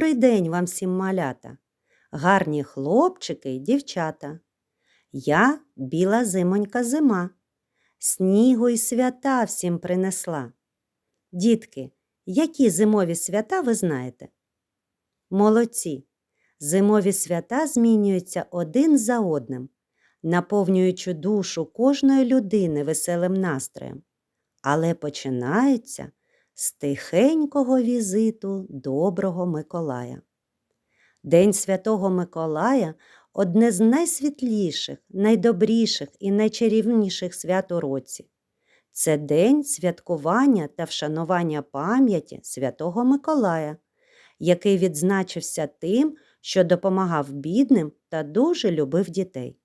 Добрий день вам всім малята, гарні хлопчики й дівчата. Я біла зимонька зима, снігу й свята всім принесла. Дітки, які зимові свята ви знаєте? Молодці! Зимові свята змінюються один за одним, наповнюючи душу кожної людини веселим настроєм, але починаються з тихенького візиту доброго Миколая. День Святого Миколая одне з найсвітліших, найдобріших і найчарівніших свят у році. Це день святкування та вшанування пам'яті Святого Миколая, який відзначився тим, що допомагав бідним та дуже любив дітей.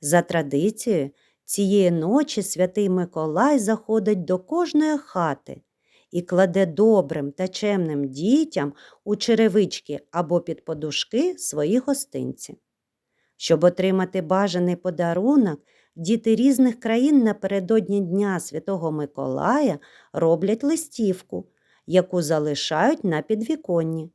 За традицією, цієї ночі святий Миколай заходить до кожної хати і кладе добрим та чемним дітям у черевички або під подушки свої гостинці. Щоб отримати бажаний подарунок, діти різних країн напередодні Дня Святого Миколая роблять листівку, яку залишають на підвіконні.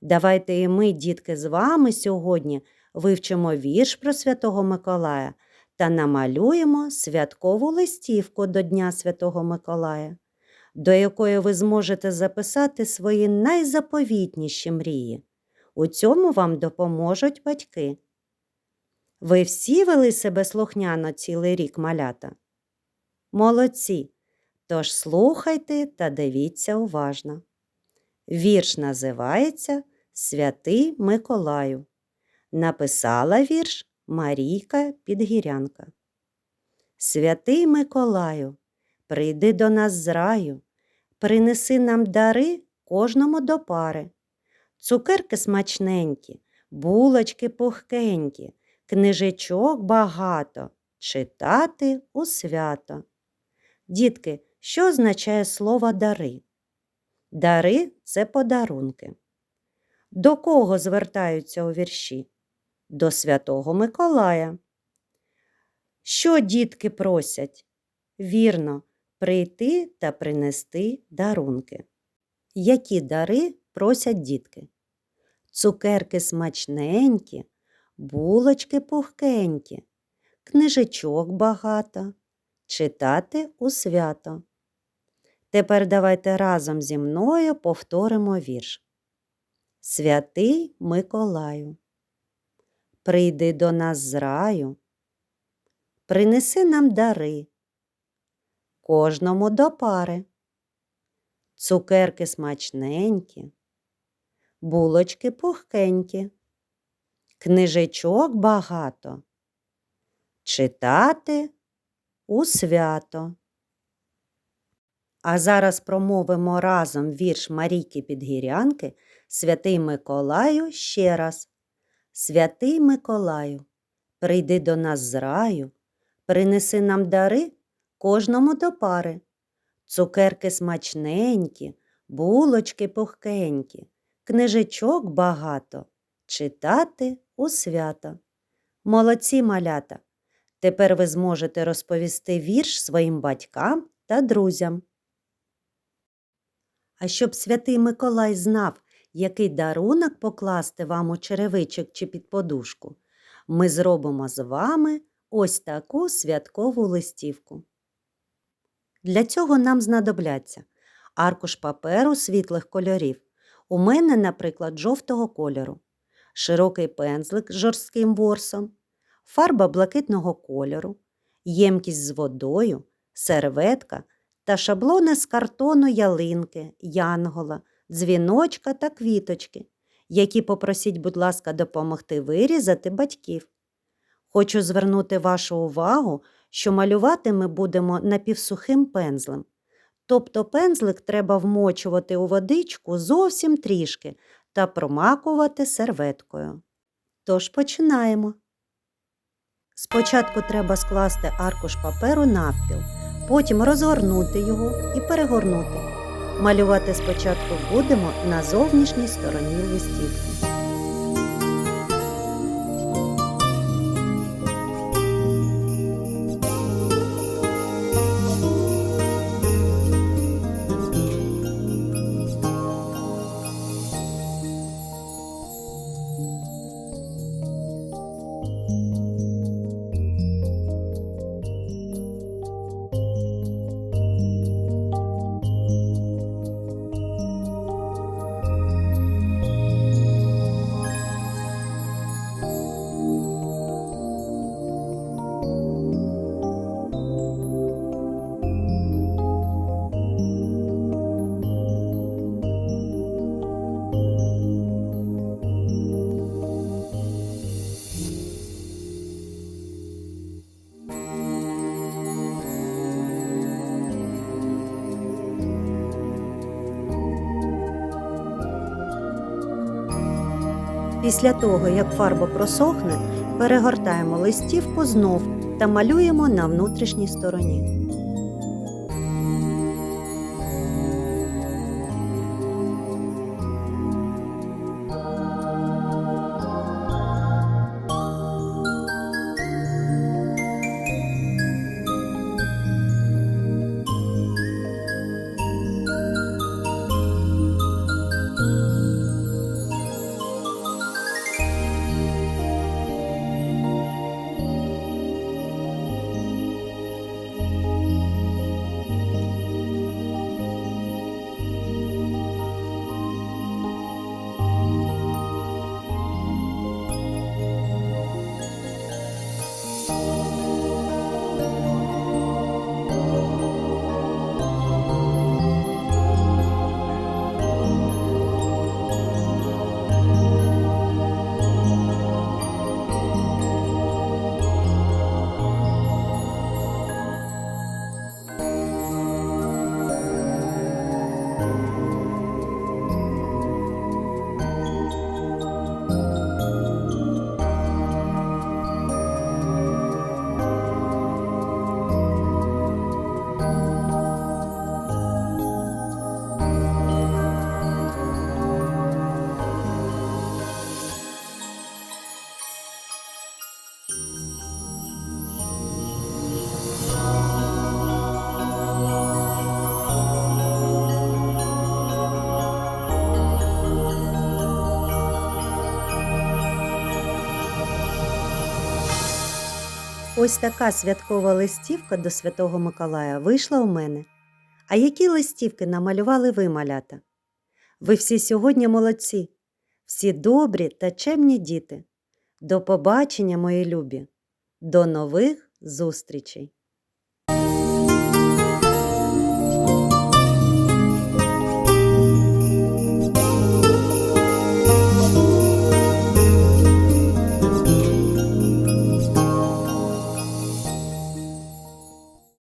Давайте і ми, дітки, з вами сьогодні вивчимо вірш про Святого Миколая та намалюємо святкову листівку до Дня Святого Миколая до якої ви зможете записати свої найзаповітніші мрії. У цьому вам допоможуть батьки. Ви всі вели себе слухняно цілий рік малята? Молодці. Тож слухайте та дивіться уважно. Вірш називається Святий Миколаю. Написала вірш Марійка Підгірянка. Святий Миколаю, прийди до нас з раю, принеси нам дари кожному до пари. Цукерки смачненькі, булочки пухкенькі, книжечок багато, читати у свято. Дітки, що означає слово дари? Дари це подарунки. До кого звертаються у вірші? До Святого Миколая. Що дітки просять? Вірно, прийти та принести дарунки. Які дари просять дітки? Цукерки смачненькі, булочки пухкенькі, книжечок багато, читати у свято. Тепер давайте разом зі мною повторимо вірш. Святий Миколаю, прийди до нас з раю, принеси нам дари кожному до пари. Цукерки смачненькі, булочки пухкенькі, книжечок багато. Читати у свято. А зараз промовимо разом вірш Марійки Підгірянки Святий Миколаю ще раз. Святий Миколаю, прийди до нас з раю, принеси нам дари кожному до пари. Цукерки смачненькі, булочки пухкенькі, книжечок багато, читати у свято. Молодці малята! Тепер ви зможете розповісти вірш своїм батькам та друзям. А щоб святий Миколай знав, який дарунок покласти вам у черевичок чи під подушку, ми зробимо з вами ось таку святкову листівку. Для цього нам знадобляться аркуш паперу світлих кольорів. У мене, наприклад, жовтого кольору, широкий пензлик з жорстким ворсом, фарба блакитного кольору, ємкість з водою, серветка та шаблони з картону ялинки, янгола, дзвіночка та квіточки, які попросіть, будь ласка, допомогти вирізати батьків. Хочу звернути вашу увагу, що малювати ми будемо напівсухим пензлем. Тобто пензлик треба вмочувати у водичку зовсім трішки та промакувати серветкою. Тож починаємо. Спочатку треба скласти аркуш паперу навпіл, потім розгорнути його і перегорнути. Малювати спочатку будемо на зовнішній стороні листівки. Після того, як фарба просохне, перегортаємо листівку знов та малюємо на внутрішній стороні. Ось така святкова листівка до Святого Миколая вийшла у мене. А які листівки намалювали ви, малята? Ви всі сьогодні молодці, всі добрі та чемні діти. До побачення, мої любі, до нових зустрічей!